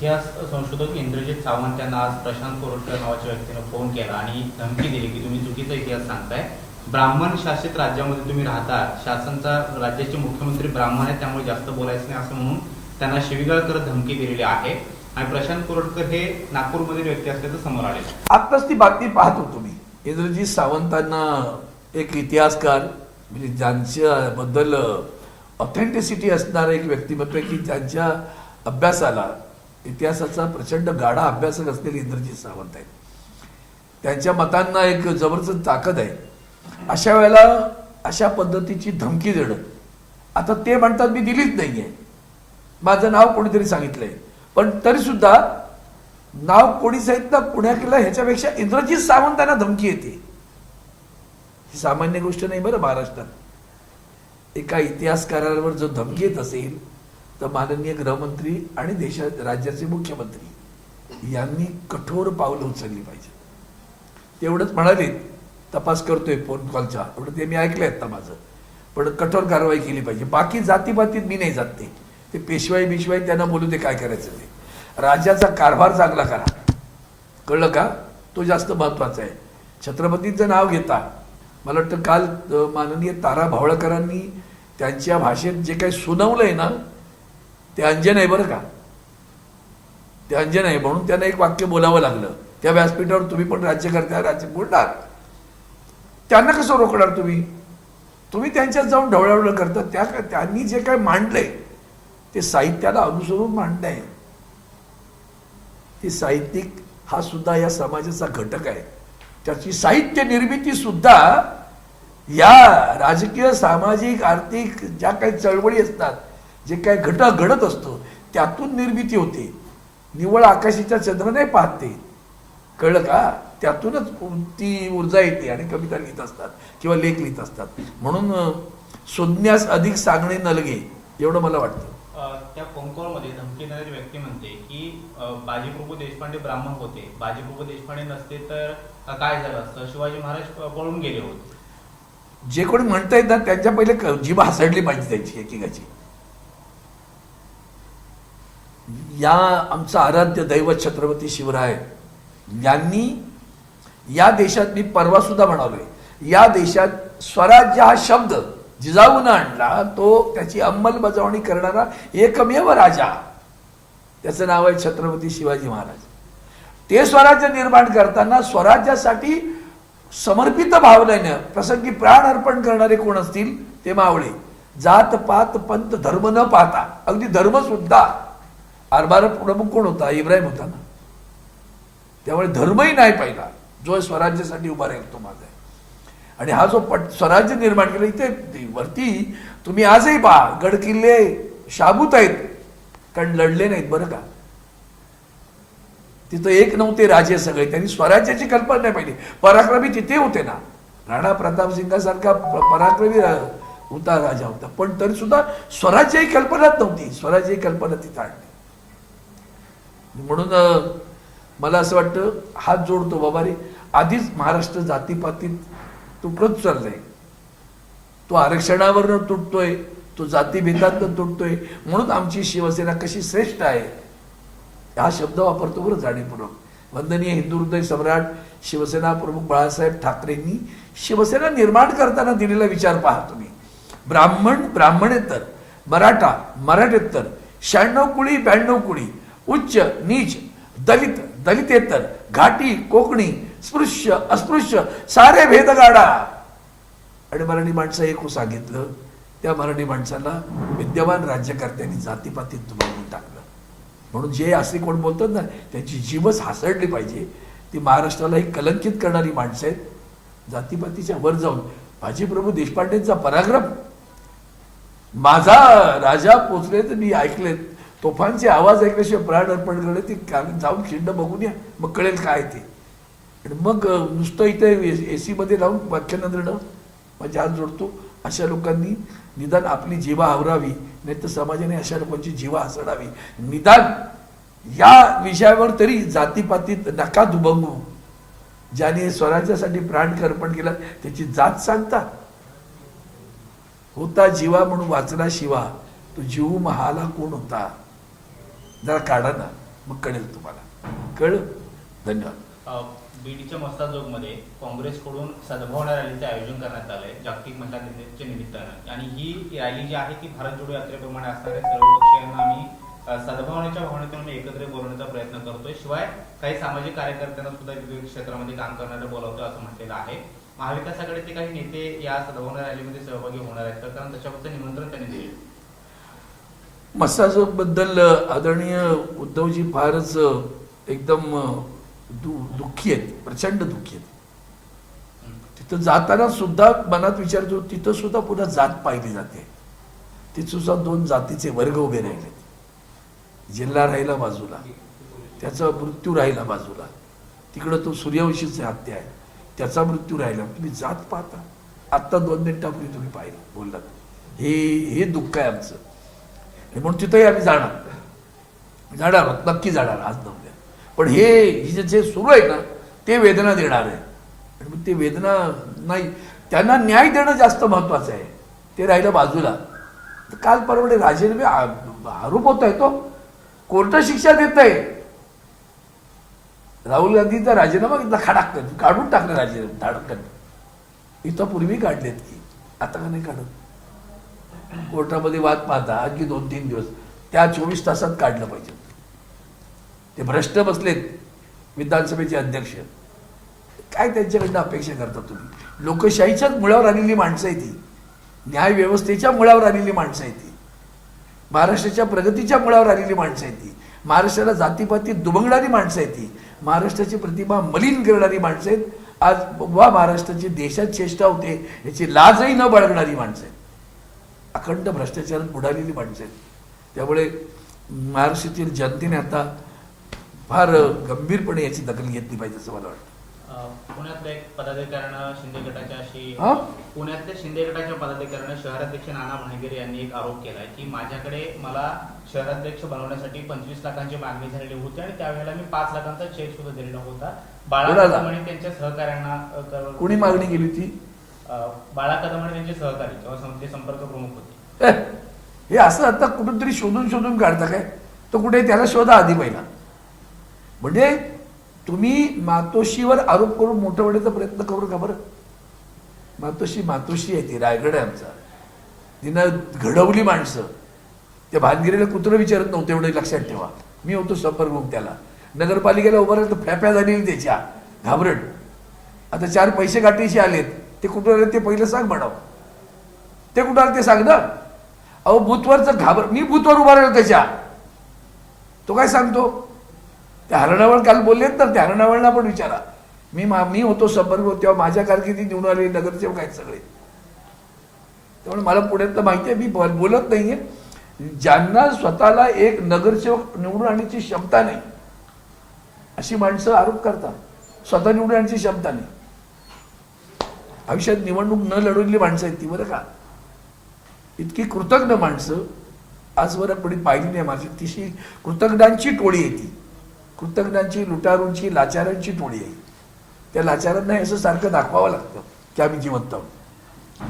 इतिहास संशोधक इंद्रजित सावंत यांना आज प्रशांत कोरटकर नावाच्या व्यक्तीनं फोन केला आणि धमकी दिली की तुम्ही चुकीचा इतिहास सांगताय. ब्राह्मण शासित राज्यामध्ये तुम्ही राहता. शासनचा राज्याचे मुख्यमंत्री ब्राह्मण आहेत त्यामुळे जास्त बोलायचं नाही असं म्हणून त्यांना शिवीगाळ करत धमकी दिलेली आहे. आणि प्रशांत कोरटकर हे नागपूरमधील व्यक्ती असल्याचं समोर आले आत्ताच ती बातमी पाहत होतो मी. इंद्रजीत सावंतांना एक इतिहासकार म्हणजे ज्यांच्याबद्दल ऑथेंटिसिटी असणारं एक व्यक्तिमत्व की ज्यांच्या अभ्यासाला इतिहासाचा प्रचंड गाढा अभ्यासक असलेले इंद्रजीत सावंत आहेत. त्यांच्या मतांना एक जबरदस्त ताकद आहे. अशा वेळेला अशा पद्धतीची धमकी देणं. आता ते म्हणतात मी दिलीच नाहीये. माझं नाव कोणीतरी सांगितलंय. पण तरी सुद्धा नाव कोणी सांगितलं पुण्याला ह्याच्यापेक्षा इंद्रजीत सावंतांना धमकी येते. ही सामान्य गोष्ट नाही बरं महाराष्ट्रात. एका इतिहासकारावर जो धमकी येत असेल तर माननीय गृहमंत्री आणि देशा राज्याचे मुख्यमंत्री यांनी कठोर पावलं उचलली पाहिजे. तेवढंच म्हणाले तपास करतोय फोन कॉलचा एवढं ते मी ऐकलंय आता माझं. पण कठोर कारवाई केली पाहिजे. बाकी जातीपातीत मी नाही जात ते. ते पेशवाई बिशवाई त्यांना बोलू दे काय करायचं ते. राज्याचा कारभार चांगला करा. कळलं का? तो जास्त महत्त्वाचा आहे. छत्रपतींचं नाव घेता. मला वाटतं काल माननीय तारा भावळकरांनी त्यांच्या भाषेत जे काही सुनावलं आहे ना ते अंजन आहे बरं का? ते अंजन आहे म्हणून त्यांना एक वाक्य बोलावं लागलं. त्या व्यासपीठावर तुम्ही पण राज्यकर्त्या राज्य बोलणार. त्यांना कसं रोखणार तुम्ही? तुम्ही त्यांच्यात जाऊन ढवळावळ करता. त्या त्यांनी जे काय मांडलंय ते साहित्याला अनुसरून मांडलंय. ते साहित्यिक हा सुद्धा या समाजाचा घटक आहे. त्याची साहित्य निर्मिती सुद्धा या राजकीय सामाजिक आर्थिक ज्या काही चळवळी असतात जे काही घट घडत असतो त्यातून निर्मिती होते. निव्वळ आकाशीच्या चंद्र नाही पाहते. कळलं का? त्यातूनच ती ऊर्जा येते आणि कविता लिहित असतात किंवा लेख लिहित असतात. म्हणून शोधण्यास अधिक सांगणे नलगे एवढं मला वाटतं. त्या फोन कॉलमध्ये धमकी देणारी व्यक्ती म्हणते की बाजीप्रभू देशपांडे ब्राह्मण होते. बाजीप्रभू देशपांडे नसते तर काय झालं असतं? शिवाजी महाराज पळून गेले होते. जे कोणी म्हणतायत ना त्यांच्या पहिले जीभ हसडली पाहिजे त्यांची एकेकाची. या आमचं आराध्य दैवत छत्रपती शिवराय यांनी या देशात मी परवा सुद्धा म्हणालोय या देशात स्वराज्य हा शब्द जिजाऊन आणला तो त्याची अंमलबजावणी करणारा एकमेव राजा. त्याचं नाव आहे छत्रपती शिवाजी महाराज. ते स्वराज्य निर्माण करताना स्वराज्यासाठी समर्पित भावनेनं प्रसंगी प्राण अर्पण करणारे कोण असतील? ते मावळे. जात पात पंत धर्म न पाहता अगदी धर्म सुद्धा आरबार प्रमुख कोण होता? इब्राहिम होता ना. त्यामुळे धर्मही नाही पाहिला. जो स्वराज्यासाठी उभा राहील तो माझा आहे. आणि हा जो पट स्वराज्य निर्माण केलं इथे वरती तुम्ही आजही पहा गड किल्ले शाबूत आहेत. कारण लढले नाहीत बरं का? तिथं एक नव्हते राजे सगळे. त्यांनी स्वराज्याची कल्पना नाही पाहिली. पराक्रमी तिथे होते ना. राणा प्रताप सिंगासारखा पराक्रमी होता राजा होता. पण तरी सुद्धा स्वराज्य ही कल्पनाच नव्हती. स्वराज्य ही कल्पना तिथं आणली. म्हणून मला असं वाटतं हात जोडतो बाबा रे आधीच महाराष्ट्र जातीपातीत तुटत चाललंय. तो आरक्षणावरनं तुटतोय तो जातीभेदातनं तुटतोय म्हणून आमची शिवसेना कशी श्रेष्ठ आहे हा शब्द वापरतो बरं जाणीवपूर्वक. वंदनीय हिंदू हृदय सम्राट शिवसेना प्रमुख बाळासाहेब ठाकरेंनी शिवसेना निर्माण करताना दिलेला विचार पहा तुम्ही. ब्राह्मण ब्राह्मणेतर मराठा मराठेतर शहाण्णव कुळी ब्याण्णव कुळी उच्च नीच दलित दलितेतर घाटी कोकणी स्पृश्य अस्पृश्य सारे भेदगाडा. आणि मराठी माणसं एक सांगितलं त्या मराठी माणसाला विद्यमान राज्यकर्त्यांनी जातीपातीत दुभावून टाकलं. म्हणून जे असे कोण बोलतात ना त्याची जीवच हासडली पाहिजे. ती महाराष्ट्राला एक कलंकित करणारी माणसं आहेत. जातीपातीच्या वर जाऊन बाजीप्रभू देशपांडेंचा पराक्रम. माझा राजा पोचले तर मी ऐकलेत. तोफांचे आवाज ऐकल्याशिवाय प्राण अर्पण करणं ती का- जाऊन खिंड बघून या. मग कळेल काय ते. आणि मग नुसतं इथे ए सीमध्ये लावून व्याख्यान देणं माझे हात जोडतो. अशा लोकांनी निदान आपली जीवा आवरावी नाही तर समाजाने अशा लोकांची जीवा हसडावी निदान या विषयावर तरी जातीपातीत नका दुबंगू. ज्याने स्वराज्यासाठी प्राण अर्पण केला त्याची जात सांगता. होता जीवा म्हणून वाचला शिवा. तो जीव महाला कोण होता? जरा काढा ना मग कळेल तुम्हाला. कळलं? धन्यवाद. बीडीच्या बीडच्या मस्ताजोगमध्ये काँग्रेसकडून सद्भावना रॅलीचं आयोजन करण्यात आलंय जागतिक महिला दिनाच्या निमित्तानं. आणि ही रॅली जी आहे ती भारत जोडो यात्रेप्रमाणे असणाऱ्या सर्व पक्षीयांना आम्ही सद्भावनेच्या भावनेतून आम्ही एकत्र बोलवण्याचा प्रयत्न करतोय. शिवाय काही सामाजिक कार्यकर्त्यांना सुद्धा विविध क्षेत्रामध्ये काम करणारे बोलवतोय असं म्हटलेलं आहे. महाविकासाकडे ते काही नेते या सद्भावना रॅलीमध्ये सहभागी होणार आहेत का? कारण त्याच्याबद्दल निमंत्रण त्यांनी दिले मसाजबद्दल आदरणीय उद्धवजी फारच एकदम दु दुःखी आहेत प्रचंड दुःखी आहेत. तिथं जाताना सुद्धा मनात विचारतो तिथं सुद्धा पुन्हा जात पाहिली जाते. तिथं सुद्धा दोन जातीचे वर्ग उभे राहिले. जिल्हा राहिला बाजूला त्याचा मृत्यू राहिला बाजूला. तिकडं तो सूर्यवंशीचे हत्या आहे त्याचा मृत्यू राहिला. तुम्ही जात पाहता. आत्ता दोन मिनिटापूर्वी तुम्ही पाहिलं बोललात. हे हे दुःख आहे आमचं. म्हणून तिथंही आम्ही जाणार. जाणार आहोत नक्की जाणार आज नव्हत्या पण हे जे- जे सुरू आहे ना ते वेदना देणार आहे. आणि मग ते वेदना नाही त्यांना न्याय देणं जास्त महत्वाचं आहे. ते राहिलं बाजूला. तर काल परवडे राजेने आरोप होत आहे तो. कोर्ट शिक्षा देत आहे. राहुल गांधींचा राजीनामा घेतला खाडाक काढून टाकला राजीनामा धाडकन इथं पूर्वी काढलेत की आता का नाही काढत? कोर्टामध्ये वाद पाहता आणखी दोन तीन दिवस. त्या चोवीस तासात काढलं पाहिजे. ते भ्रष्ट बसलेत विधानसभेचे अध्यक्ष. काय त्यांच्याकडनं अपेक्षा करता तुम्ही? लोकशाहीच्याच मुळावर आलेली माणसं आहे ती न्याय व्यवस्थेच्या मुळावर आलेली माणसं आहे ती महाराष्ट्राच्या प्रगतीच्या मुळावर आलेली माणसं आहे ती महाराष्ट्राला जातीपाती दुबंगणारी माणसं आहे ती महाराष्ट्राची प्रतिभा मलिन करणारी माणसं आहेत. आज वा महाराष्ट्राची देशात चेष्टा होते याची लाजही न बाळगणारी माणसं आहेत. अखंड भ्रष्टाचारात बुडालेली माणसं आहेत. त्यामुळे महाराष्ट्रातील जनतेने आता फार गंभीरपणे याची दखल घेतली पाहिजे असं मला वाटतं. पुण्यातल्या एक पदाधिकाऱ्यानं शिंदे गटाच्या अशी? पुण्यातल्या शिंदे गटाच्या पदाधिकाऱ्यानं शहराध्यक्ष नाना भानगिरे यांनी एक आरोप केलाय की माझ्याकडे मला शहराध्यक्ष बनवण्यासाठी पंचवीस लाखांची मागणी झालेली होती आणि त्यावेळेला मी पाच लाखांचा चेक सुद्धा दिलेला होता. बाळा आणि त्यांच्या सहकाऱ्यांना कोणी मागणी केली होती? बाळा कदम आणि त्यांचे सहकारी किंवा ते संपर्क प्रमुख होते. हे असं आता कुठून तरी शोधून शोधून काढता काय? तो कुठे त्याला शोधा आधी पहिला. म्हणजे तुम्ही मातोशीवर आरोप करून मोठं होण्याचा प्रयत्न करू का बरं. मातोशी मातोशी आहे ती रायगड आहे आमचा. तिनं घडवली माणसं. त्या भानगिरीला कुत्रं विचारत नव्हतं एवढं लक्षात ठेवा. मी होतो संपर्क त्याला. नगरपालिकेला उभं तर फॅप्या झालेली त्याच्या. घाबरट आता चार पैसे गाठीशी आलेत. ते कुठं आले ते पहिलं सांग म्हणावं. ते कुठं आलं ते सांग ना. अहो बूथवरचं घाबर मी बूथवर उभा राहिलो त्याच्या. तो काय सांगतो? त्या हरणावळ काल बोललेत ना त्या हरणावळना पण विचारा. मी मा मी होतो संपर्क तेव्हा माझ्या कारकिर्दीत निवडून आले नगरसेवक आहेत सगळे. त्यामुळे मला पुण्यातलं माहिती आहे मी बोलत नाहीये. ज्यांना स्वतःला एक नगरसेवक निवडून आणण्याची क्षमता नाही अशी माणसं आरोप करतात. स्वतः निवडून आणण्याची क्षमता नाही. आयुष्यात निवडणूक न लढवलेली माणसं आहेत ती बरं का? इतकी कृतज्ञ माणसं आजवर कोणी पाहिली नाही माझी तिशी कृतज्ञांची टोळी आहे ती. कृतज्ञांची लुटारूंची लाचारांची टोळी आहे. त्या लाचारांना असं सारखं दाखवावं लागतं की आम्ही जिवंत आहोत.